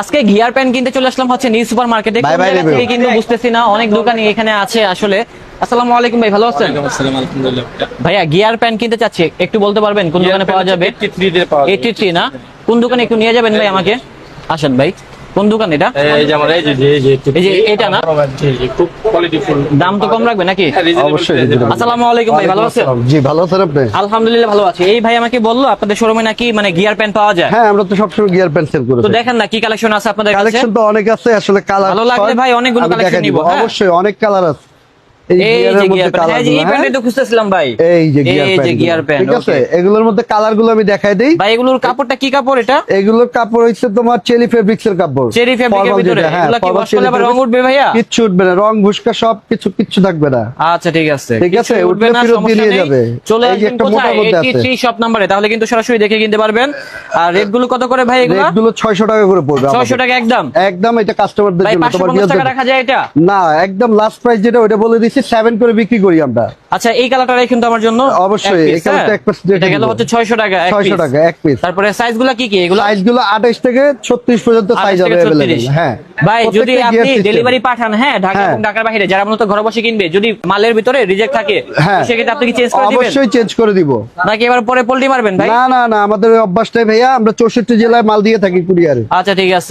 আজকে gear pant কিনতে চলে আসলাম হচ্ছে নিউ সুপার মার্কেটে কিন্তু বুঝতেছি না অনেক দোকানই এখানে আছে আসলে। আসসালামু আলাইকুম ভাই ভালো আছেন? ভাইয়া গিয়ার প্যান্ট কিনতে চাচ্ছি একটু বলতে পারবেন কোন দোকানে পাওয়া যাবে? 83 পাওয়া যাবে। এইটি থ্রি না? কোন দোকানে একটু নিয়ে যাবেন ভাই আমাকে? আসেন ভাই। কোন দোকান এটা? এই যে আমার এই যে এই যে এটা না? খুব কোয়ালিটি ফুল দাম তো কম রাখবে নাকি? অবশ্যই, আসসালামু আলাইকুম ভাই ভালো আছেন? জি ভালো আছেন আপনি? আলহামদুলিল্লাহ ভালো আছি। এই ভাই আমাকে বলল আপনাদের শোরুমে নাকি মানে গিয়ার প্যান্ট পাওয়া যায়? হ্যাঁ আমরা তো সবসময় গিয়ার প্যান্ট সেল তো দেখেন না কি কালেকশন আছে আপনাদের কাছে? কালেকশন তো অনেক আছে আসলে কালার ভালো লাগলে ভাই অনেকগুলো কালেকশন নিবো, হ্যাঁ। অবশ্যই অনেক কালার আছে। হ্যাঁ হ্যাঁ? হ্যাঁ, রং ভুসকা সব কিছু কিচ্ছু থাকবে না। আচ্ছা ঠিক আছে। ঠিক আছে উঠবে চলে নম্বরে তাহলে কিন্তু সরাসরি দেখে কিনতে পারবেন। আর রেটগুলো কত করে ভাই এগুলো? ছয়শো গুলো 600 টাকা করে পড়বে 600 টাকা একদম? একদম এটা কাস্টমারদের জন্য। রাখা যায় এটা? না একদম লাস্ট প্রাইস যেটা ওইটা বলে দিচ্ছি আচ্ছা, হ্যাঁ? হ্যাঁ। হ্যাঁ, ঢাকার বাইরে যারা ঘরে বসে কিনবে যদি মালের ভিতরে রিজেক্ট থাকে সেক্ষেত্রে চেঞ্জ অবশ্যই চেঞ্জ করে দিব। নাকি এবার পরে পল্টি মারবেন না না না আমাদের অভ্যাসটাই ভাইয়া আমরা 64 জেলায় মাল দিয়ে থাকি কুরিয়ারে। আচ্ছা ঠিক আছে।